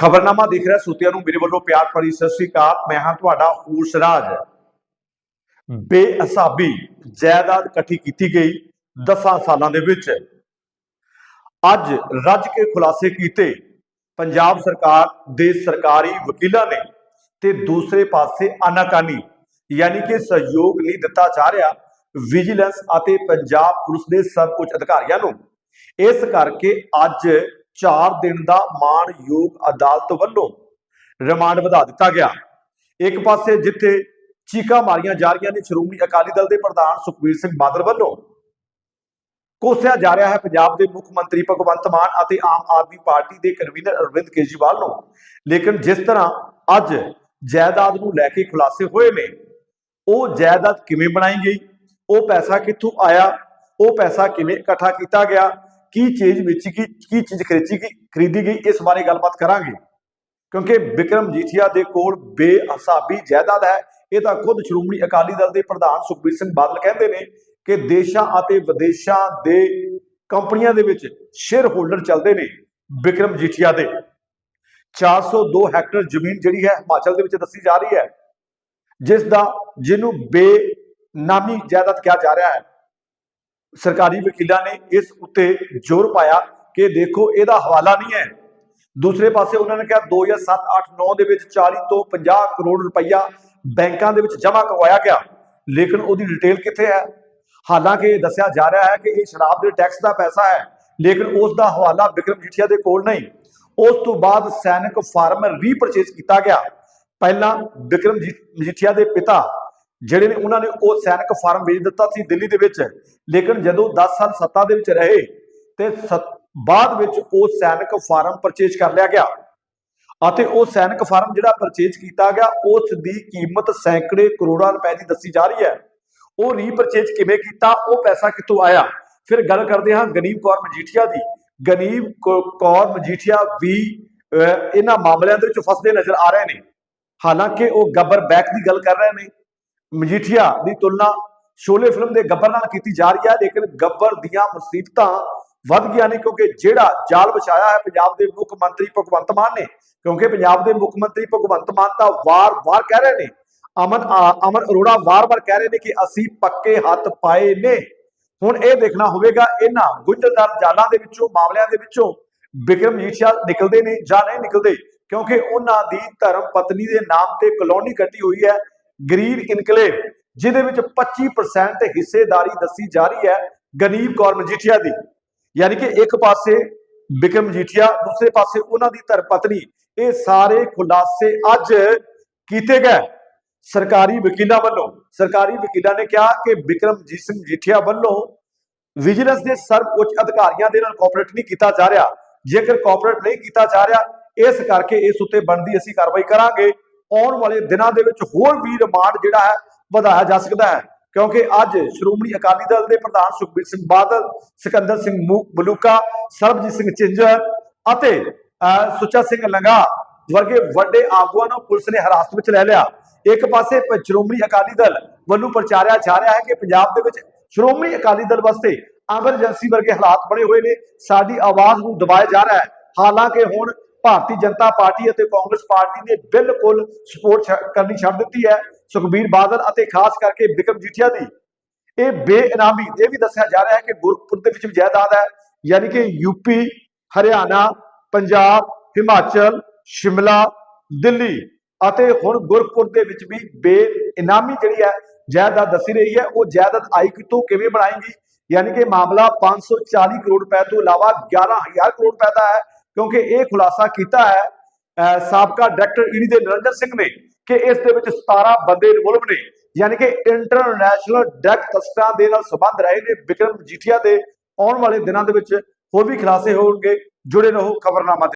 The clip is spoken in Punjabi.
ਖਬਰਨਾਮਾ ਦੇਖ ਰਿਹਾ ਸੂਤਿਆਂ ਨੂੰ ਮੇਰੇ ਵੱਲੋਂ ਪਿਆਰ ਭਰੀ ਸਤਿ ਸ੍ਰੀ ਅਕਾਲ। ਮੈਂ ਹਾਂ ਤੁਹਾਡਾ ਹੂਸਰਾਜ। ਬੇਅਸਾਬੀ ਜਾਇਦਾਦ ਇਕੱਠੀ ਕੀਤੀ ਗਈ 10 ਸਾਲਾਂ ਦੇ ਵਿੱਚ। ਅੱਜ ਰੱਜ ਕੇ ਖੁਲਾਸੇ ਕੀਤੇ ਪੰਜਾਬ ਸਰਕਾਰ ਦੇ ਸਰਕਾਰੀ ਵਕੀਲਾਂ ਨੇ ਤੇ ਦੂਸਰੇ ਪਾਸੇ ਆਨਾਕਾਨੀ ਯਾਨੀ ਕਿ ਸਹਿਯੋਗ ਨਹੀਂ ਦਿੱਤਾ ਜਾ ਰਿਹਾ ਵਿਜੀਲੈਂਸ ਅਤੇ ਪੰਜਾਬ ਪੁਲਿਸ ਦੇ ਸਰਵਉੱਚ ਅਧਿਕਾਰੀਆਂ ਨੂੰ। ਇਸ ਕਰਕੇ ਅੱਜ 4 ਦਿਨ ਦਾ ਮਾਣਯੋਗ ਅਦਾਲਤ ਵੱਲੋਂ ਰਿਮਾਂਡ ਵਧਾ ਦਿੱਤਾ ਗਿਆ। ਇੱਕ ਪਾਸੇ ਜਿੱਥੇ ਚੀਕਾ ਮਾਰੀਆਂ ਜਾ ਰਹੀਆਂ ਨੇ, ਸ਼੍ਰੋਮਣੀ ਅਕਾਲੀ ਦਲ ਦੇ ਪ੍ਰਧਾਨ ਸੁਖਬੀਰ ਸਿੰਘ ਬਾਦਲ ਵੱਲੋਂ ਕੋਸਿਆ ਜਾ ਰਿਹਾ ਹੈ। ਪੰਜਾਬ ਦੇ ਮੁੱਖ ਮੰਤਰੀ ਭਗਵੰਤ ਮਾਨ ਅਤੇ ਆਮ ਆਦਮੀ ਪਾਰਟੀ ਦੇ ਕਨਵੀਨਰ ਅਰਵਿੰਦ ਕੇਜਰੀਵਾਲ ਨੂੰ। ਲੇਕਿਨ ਜਿਸ ਤਰ੍ਹਾਂ ਅੱਜ ਜਾਇਦਾਦ ਨੂੰ ਲੈ ਕੇ ਖੁਲਾਸੇ ਹੋਏ ਨੇ, ਉਹ ਜਾਇਦਾਦ ਕਿਵੇਂ ਬਣਾਈ ਗਈ? ਉਹ ਪੈਸਾ ਕਿੱਥੋਂ ਆਇਆ? ਉਹ ਪੈਸਾ ਕਿਵੇਂ ਇਕੱਠਾ ਕੀਤਾ ਗਿਆ? ਕੀ ਚੀਜ਼ ਵਿੱਚ ਕੀ ਕੀ ਚੀਜ਼ ਖਰੀਦੀ ਗਈ ਖਰੀਦੀ ਗਈ, ਇਸ ਬਾਰੇ ਗੱਲਬਾਤ ਕਰਾਂਗੇ। ਕਿਉਂਕਿ ਵਿਕਰਮ ਜੀਠੀਆ ਦੇ ਕੋਲ ਬੇਅਸਾਬੀ ਜਾਇਦਾਦ ਹੈ। ਇਹ ਤਾਂ ਖੁਦ ਸ਼੍ਰੋਮਣੀ ਅਕਾਲੀ ਦਲ ਦੇ ਪ੍ਰਧਾਨ ਸੁਖਬੀਰ ਸਿੰਘ ਬਾਦਲ ਕਹਿੰਦੇ ਨੇ ਕਿ ਦੇਸ਼ਾਂ ਅਤੇ ਵਿਦੇਸ਼ਾਂ ਦੇ ਕੰਪਨੀਆਂ ਦੇ ਵਿੱਚ ਸ਼ੇਅਰ ਹੋਲਡਰ ਚੱਲਦੇ ਨੇ ਵਿਕਰਮ ਜੀਠੀਆ ਦੇ। 402 ਹੈਕਟਰ ਜ਼ਮੀਨ ਜਿਹੜੀ ਹੈ ਹਿਮਾਚਲ ਦੇ ਵਿੱਚ ਦੱਸੀ ਜਾ ਰਹੀ ਹੈ ਜਿਸ ਦਾ ਜਿਹਨੂੰ ਬੇਨਾਮੀ ਜਾਇਦਾਦ ਕਿਹਾ ਜਾ ਰਿਹਾ ਹੈ। ਸਰਕਾਰੀ ਵਕੀਲਾਂ ਨੇ ਇਸ ਉੱਤੇ ਜ਼ੋਰ ਪਾਇਆ ਕਿ ਦੇਖੋ ਇਹਦਾ ਹਵਾਲਾ ਨਹੀਂ ਹੈ। ਦੂਸਰੇ ਪਾਸੇ ਉਹਨਾਂ ਨੇ ਕਿਹਾ 2007 8 9 ਦੇ ਵਿੱਚ 40 ਤੋਂ 50 ਕਰੋੜ ਰੁਪਈਆ ਬੈਂਕਾਂ ਦੇ ਵਿੱਚ ਜਮ੍ਹਾਂ ਕਰਵਾਇਆ ਗਿਆ। ਲੇਕਿਨ ਉਹਦੀ ਡਿਟੇਲ ਕਿੱਥੇ ਹੈ? ਹਾਲਾਂਕਿ ਇਹ ਦੱਸਿਆ ਜਾ ਰਿਹਾ ਹੈ ਕਿ ਇਹ ਸ਼ਰਾਬ ਦੇ ਟੈਕਸ ਦਾ ਪੈਸਾ ਹੈ, ਲੇਕਿਨ ਉਸ ਦਾ ਹਵਾਲਾ ਵਿਕਰਮ ਜੀਠੀਆ ਦੇ ਕੋਲ ਨਹੀਂ। ਉਸ ਤੋਂ ਬਾਅਦ ਸੈਨਿਕ ਫਾਰਮ ਰੀਪਰਚੇਸ ਕੀਤਾ ਗਿਆ। ਪਹਿਲਾਂ ਵਿਕਰਮ ਜੀ- ਮਜੀਠੀਆ ਦੇ ਪਿਤਾ ਜਿਹੜੇ ਨੇ ਉਹਨਾਂ ਨੇ ਉਹ ਸੈਨਿਕ ਫਾਰਮ ਵੇਚ ਦਿੱਤਾ ਸੀ ਦਿੱਲੀ ਦੇ ਵਿੱਚ। ਲੇਕਿਨ ਜਦੋਂ 10 ਸਾਲ ਸੱਤਾ ਦੇ ਵਿੱਚ ਰਹੇ, ਤੇ ਸੱਤ- ਬਾਅਦ ਵਿੱਚ ਉਹ ਸੈਨਿਕ ਫਾਰਮ ਪਰਚੇਜ ਕਰ ਲਿਆ ਗਿਆ। ਅਤੇ ਉਹ ਸੈਨਿਕ ਫਾਰਮ ਜਿਹੜਾ ਪਰਚੇਜ ਕੀਤਾ ਗਿਆ, ਉਸ ਦੀ ਕੀਮਤ ਸੈਂਕੜੇ ਕਰੋੜਾਂ ਰੁਪਏ ਦੀ ਦੱਸੀ ਜਾ ਰਹੀ ਹੈ। ਉਹ ਰੀਪਰਚੇਜ ਕਿਵੇਂ ਕੀਤਾ, ਉਹ ਪੈਸਾ ਕਿੱਥੋਂ ਆਇਆ? ਫਿਰ ਗੱਲ ਕਰਦੇ ਹਾਂ ਗਨੀਮ ਕੌਰ ਮਜੀਠੀਆ ਦੀ। ਗਨੀਬ ਕੌਰ ਮਜੀਠੀਆ ਵੀ ਇਹਨਾਂ ਮਾਮਲਿਆਂ ਦੇ ਵਿੱਚ ਫਸਦੇ ਨਜ਼ਰ ਆ ਰਹੇ ਨੇ। ਹਾਲਾਂਕਿ ਉਹ ਗੱਬਰ ਬੈਕ ਦੀ ਗੱਲ ਕਰ ਰਹੇ ਨੇ। ਮਜੀਠੀਆ ਦੀ ਤੁਲਨਾ ਸ਼ੋਲੇ ਫਿਲਮ ਦੇ ਗੱਬਰ ਨਾਲ ਕੀਤੀ ਜਾ ਰਹੀ ਹੈ, ਲੇਕਿਨ ਗੱਬਰ ਦੀਆਂ ਮੁਸੀਬਤਾਂ ਵੱਧ ਗਈਆਂ ਨੇ ਕਿਉਂਕਿ ਜਿਹੜਾ ਜਾਲ ਵਿਛਾਇਆ ਹੈ ਪੰਜਾਬ ਦੇ ਮੁੱਖ ਮੰਤਰੀ ਭਗਵੰਤ ਮਾਨ ਨੇ, ਕਿਉਂਕਿ ਪੰਜਾਬ ਦੇ ਮੁੱਖ ਮੰਤਰੀ ਭਗਵੰਤ ਮਾਨ ਤਾਂ ਵਾਰ-ਵਾਰ ਕਹਿ ਰਹੇ ਨੇ, ਅਮਨ ਅਮਨ ਅਰੋੜਾ ਵਾਰ-ਵਾਰ ਕਹਿ ਰਹੇ ਨੇ ਕਿ ਅਸੀਂ ਪੱਕੇ ਹੱਥ ਪਾਏ ਨੇ। ਹੁਣ ਇਹ ਦੇਖਣਾ ਹੋਵੇਗਾ, ਇਹਨਾਂ ਗੁੰਝਲਦਾਰ ਜਾਲਾਂ ਦੇ ਵਿੱਚੋਂ, ਮਾਮਲਿਆਂ ਦੇ ਵਿੱਚੋਂ ਬਿਕਰਮ ਮਜੀਠੀਆ ਨਿਕਲਦੇ ਨੇ ਜਾਂ ਨਹੀਂ ਨਿਕਲਦੇ, ਕਿਉਂਕਿ ਉਹਨਾਂ ਦੀ ਧਰਮ ਪਤਨੀ ਦੇ ਨਾਮ ਤੇ ਕਲੋਨੀ ਕੱਟੀ ਹੋਈ ਹੈ ਗ੍ਰੀਨ ਇਨਕਲੇਵ, ਜਿਹਦੇ ਵਿੱਚ 25% ਹਿੱਸੇਦਾਰੀ ਦੱਸੀ ਜਾ ਰਹੀ ਹੈ ਗਨੀਬ ਕੌਰ ਮਜੀਠੀਆ ਦੀ। ਯਾਨੀ ਕਿ ਇੱਕ ਪਾਸੇ ਵਿਕਰਮ ਮਜੀਠੀਆ, ਦੂਸਰੇ ਪਾਸੇ ਉਹਨਾਂ ਦੀ ਧਰਮ ਪਤਨੀ, ਇਹ ਸਾਰੇ ਖੁਲਾਸੇ ਅੱਜ ਕੀਤੇ ਗਏ ਸਰਕਾਰੀ ਵਕੀਲਾਂ ਵੱਲੋਂ। ਸਰਕਾਰੀ ਵਕੀਲਾਂ ਨੇ ਕਿਹਾ ਕਿ ਬਿਕਰਮਜੀਤ ਸਿੰਘ ਮਜੀਠੀਆ ਵੱਲੋਂ ਵਿਜੀਲੈਂਸ ਦੇ ਸਰਵ ਉੱਚ ਅਧਿਕਾਰੀਆਂ ਦੇ ਨਾਲ ਕੋਆਪਰੇਟ ਨਹੀਂ ਕੀਤਾ ਜਾ ਰਿਹਾ। ਜੇਕਰ ਕੋਆਪਰੇਟ ਨਹੀਂ ਕੀਤਾ ਜਾ ਰਿਹਾ, ਇਸ ਕਰਕੇ ਇਸ ਉੱਤੇ ਬਣਦੀ ਅਸੀਂ ਕਾਰਵਾਈ ਕਰਾਂਗੇ। ਆਉਣ ਵਾਲੇ ਦਿਨਾਂ ਦੇ ਵਿੱਚ ਹੋਰ ਵੀ ਰਿਮਾਂਡ ਜਿਹੜਾ ਹੈ ਵਧਾਇਆ ਜਾ ਸਕਦਾ ਹੈ। ਕਿਉਂਕਿ ਅੱਜ ਸ਼੍ਰੋਮਣੀ ਅਕਾਲੀ ਦਲ ਦੇ ਪ੍ਰਧਾਨ ਸੁਖਬੀਰ ਸਿੰਘ ਬਾਦਲ, ਸਿਕੰਦਰ ਸਿੰਘ ਮੂ- ਸਰਬਜੀਤ ਸਿੰਘ ਚਿੰਜਰ ਅਤੇ ਸੁੱਚਾ ਸਿੰਘ ਲੰਗਾ ਵਰਗੇ ਵੱਡੇ ਆਗੂਆਂ ਨੂੰ ਪੁਲਿਸ ਨੇ ਹਿਰਾਸਤ ਵਿੱਚ ਲੈ ਲਿਆ। ਇੱਕ ਪਾਸੇ ਸ਼੍ਰੋਮਣੀ ਅਕਾਲੀ ਦਲ ਵੱਲੋਂ ਪ੍ਰਚਾਰਿਆ ਜਾ ਰਿਹਾ ਹੈ ਕਿ ਪੰਜਾਬ ਦੇ ਵਿੱਚ ਸ਼੍ਰੋਮਣੀ ਅਕਾਲੀ ਦਲ ਵਾਸਤੇ ਐਮਰਜੈਂਸੀ ਵਰਗੇ ਹਾਲਾਤ ਬਣੇ ਹੋਏ ਨੇ। ਸਾਡੀ ਆਵਾਜ਼ ਨੂੰ ਦਬਾਇਆ ਜਾ ਰਿਹਾ ਹੈ। ਹਾਲਾਂਕਿ ਹੁਣ ਭਾਰਤੀ ਜਨਤਾ ਪਾਰਟੀ ਅਤੇ ਕਾਂਗਰਸ ਪਾਰਟੀ ਨੇ ਬਿਲਕੁਲ ਸਪੋਰਟ ਕਰਨੀ ਛੱਡ ਦਿੱਤੀ ਹੈ। ਸੁਖਬੀਰ ਬਾਦਲ ਅਤੇ ਖਾਸ ਕਰਕੇ ਵਿਕਰਮ ਜੀਠੀਆ ਦੀ। ਇਹ ਬੇਇਨਾਮੀ, ਇਹ ਵੀ ਦੱਸਿਆ ਜਾ ਰਿਹਾ ਹੈ ਕਿ ਗੁਰਪੁਰ ਦੇ ਵਿੱਚ ਵੀ ਜਾਇਦਾਦ ਹੈ। ਯਾਨੀ ਕਿ ਯੂਪੀ ਹਰਿਆਣਾ, ਪੰਜਾਬ, ਹਿਮਾਚਲ, ਸ਼ਿਮਲਾ, ਦਿੱਲੀ ਅਤੇ ਹੁਣ ਗੁਰਪੁਰ ਦੇ ਵਿੱਚ ਵੀ ਬੇਇਨਾਮੀ ਜਿਹੜੀ ਹੈ, ਜਾਇਦਾਦ ਦੱਸੀ ਰਹੀ ਹੈ। ਉਹ ਜਾਇਦਾਦ ਆਈ ਕਿਤੋਂ, ਕਿਵੇਂ ਬਣਾਏਗੀ? ਯਾਨੀ ਕਿ ਮਾਮਲਾ 540 ਕਰੋੜ ਰੁਪਏ ਤੋਂ ਇਲਾਵਾ 11000 ਕਰੋੜ ਰੁਪਏ ਦਾ ਹੈ। ਕਿਉਂਕਿ ਇਹ ਖੁਲਾਸਾ ਕੀਤਾ ਹੈ ਅਹ, ਸਾਬਕਾ ਡਾਇਰੈਕਟਰ ਈਡੀ ਦੇ ਨਿਰੰਜਨ ਸਿੰਘ ਨੇ ਕਿ ਇਸ ਦੇ ਵਿੱਚ 17 ਬੰਦੇ ਇਨਵੋਲਵ ਨੇ ਯਾਨੀ ਕਿ ਇੰਟਰਨੈਸ਼ਨਲ ਡਰੱਗ ਤਸਕਰਾਂ ਦੇ ਨਾਲ ਸੰਬੰਧ ਰਹੇ ਨੇ ਵਿਕਰਮ ਜੀਠੀਆ ਦੇ ਆਉਣ ਵਾਲੇ ਦਿਨਾਂ ਦੇ ਵਿੱਚ ਹੋਰ ਵੀ ਖੁਲਾਸੇ ਹੋਣਗੇ ਜੁੜੇ ਰਹੋ ਖਬਰਨਾਮਾ ਤੇ